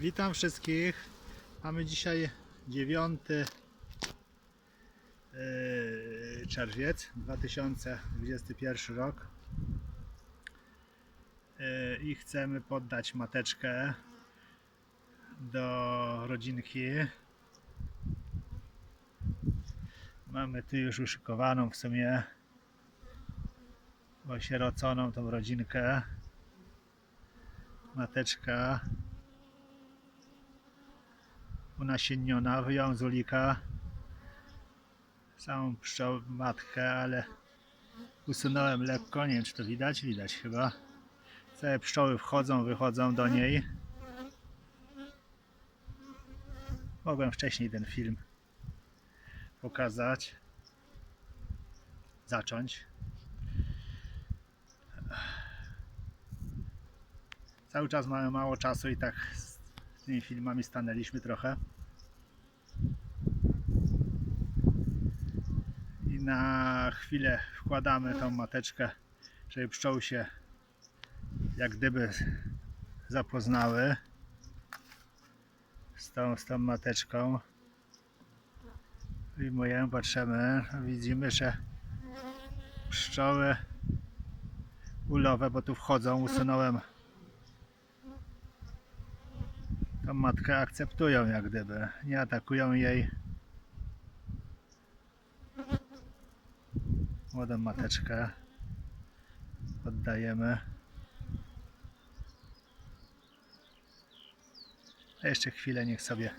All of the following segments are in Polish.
Witam wszystkich. Mamy dzisiaj 9 yy, czerwiec 2021 rok Yy, i chcemy poddać mateczkę do rodzinki. Mamy tu już uszykowaną w sumie osieroconą tą rodzinkę. Mateczka unasienniona, wyjąłem z ulika samą pszczoł matkę, ale usunąłem lekko, nie wiem czy to widać, widać chyba. Całe pszczoły wchodzą, wychodzą do niej. Mogłem wcześniej ten film pokazać, zacząć. Cały czas mamy mało czasu i tak tymi filmami stanęliśmy trochę. I na chwilę wkładamy tą mateczkę, żeby pszczoły się jak gdyby zapoznały z tą, z tą mateczką. Wyjmujemy, patrzymy, widzimy, że pszczoły ulowe, bo tu wchodzą, usunąłem tą matkę akceptują jak gdyby, nie atakują jej. Młodą mateczkę oddajemy. A jeszcze chwilę niech sobie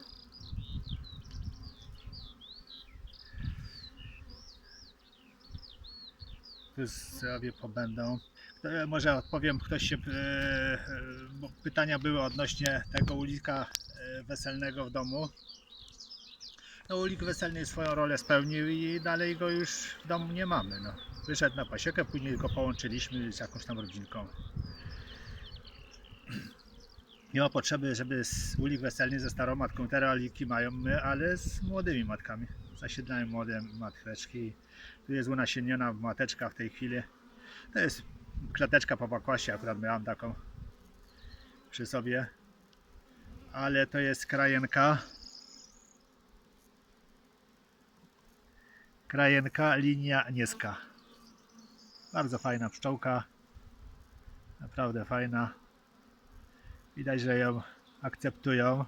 tu sobie pobędą. To Może odpowiem, ktoś się. e, e, Bo pytania były odnośnie tego ulika e, weselnego w domu. No, ulik weselny swoją rolę spełnił i dalej go już w domu nie mamy. No. Wyszedł na pasiekę, później go połączyliśmy z jakąś tam rodzinką. Nie ma potrzeby, żeby z ulik weselny ze starą matką. Te roliki mają my, ale z młodymi matkami. Zasiedlają młode mateczki. Tu jest unasienniona mateczka w tej chwili. To jest klateczka po bakłasie, akurat miałam taką przy sobie. Ale to jest krajenka. Krajenka linia nieska. Bardzo fajna pszczołka. Naprawdę fajna. Widać, że ją akceptują.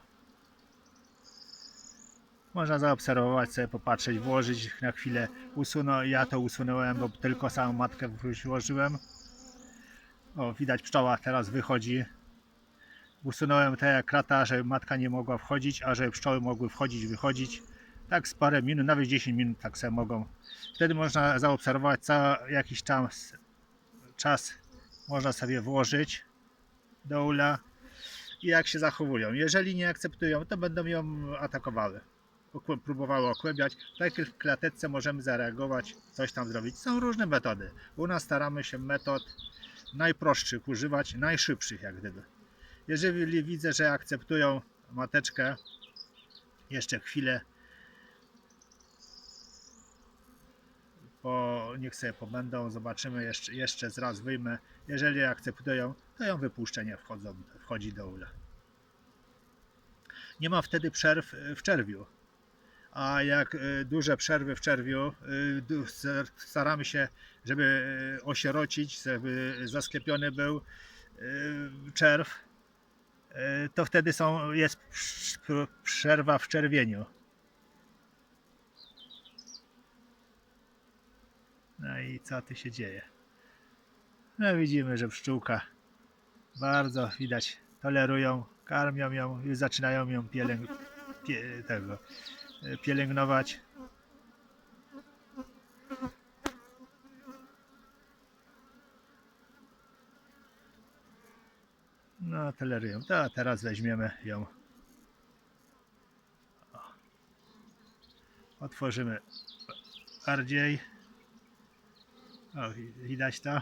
Można zaobserwować sobie, popatrzeć, włożyć na chwilę. Usunął, ja to usunąłem, bo tylko samą matkę włożyłem. O, widać pszczoła teraz wychodzi. Usunąłem te krata, żeby matka nie mogła wchodzić, a żeby pszczoły mogły wchodzić, wychodzić. Tak z parę minut, nawet 10 minut tak sobie mogą. Wtedy można zaobserwować cały jakiś czas, czas można sobie włożyć do ula i jak się zachowują. Jeżeli nie akceptują, to będą ją atakowały. Próbowały okłębiać. W takiej klateczce możemy zareagować, coś tam zrobić. Są różne metody. U nas staramy się metod najprostszych używać, najszybszych jak gdyby. Jeżeli widzę, że akceptują mateczkę, jeszcze chwilę, po, niech sobie pobędą, zobaczymy, jeszcze, jeszcze raz wyjmę. Jeżeli akceptują, to ją wypuszczę, nie wchodzą, wchodzi do ula. Nie ma wtedy przerw w czerwiu. A jak y, duże przerwy w czerwiu, st- staramy się, żeby y, osierocić, żeby zasklepiony był czerw, to wtedy są, jest przerwa w czerwieniu. No i co tu się dzieje? No widzimy, że pszczółka bardzo widać tolerują, karmią ją, już zaczynają ją pielęg, pie, tego, e, pielęgnować. No, tolerują. To teraz weźmiemy ją. Otworzymy bardziej. O, wi- widać to?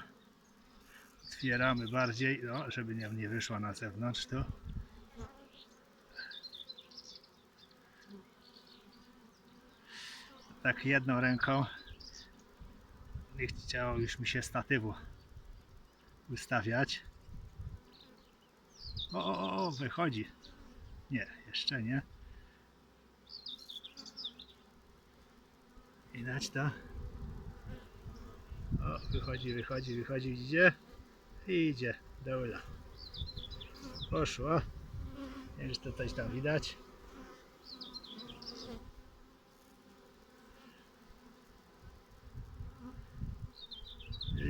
Otwieramy bardziej, no, żeby nie, nie wyszła na zewnątrz tu. Tak jedną ręką. Nie chciało już mi się statywu ustawiać. O, o, o, wychodzi. Nie, jeszcze nie. Widać to? O, wychodzi, wychodzi, wychodzi, idzie. Idzie do ula. Poszło. Nie wiem, czy to coś tam widać.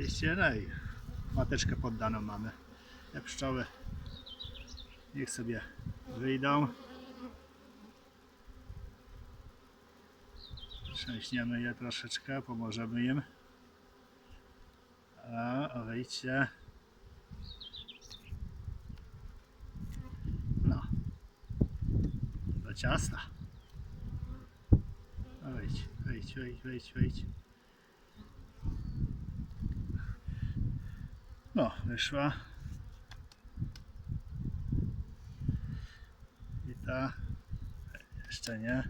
Widzicie, no i mateczkę poddaną mamy. Te pszczoły niech sobie wyjdą. Trzęśniemy je troszeczkę, pomożemy im. A, wyjdźcie. No. Do ciasta. No Wejdź, wejdź, wejdź, wejdź, wejdź. No, wyszła. I ta. Jeszcze nie.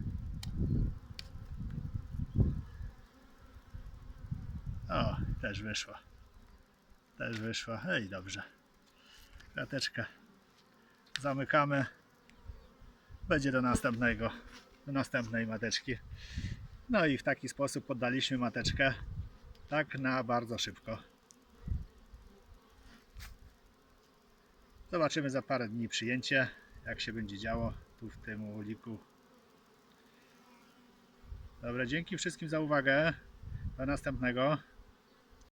O, też wyszła. Też wyszła. Ej, dobrze. Krateczkę zamykamy. Będzie do następnego, do następnej mateczki. No i w taki sposób poddaliśmy mateczkę. Tak na bardzo szybko. Zobaczymy za parę dni przyjęcie, jak się będzie działo tu w tym uliku. Dobra, dzięki wszystkim za uwagę. Do następnego.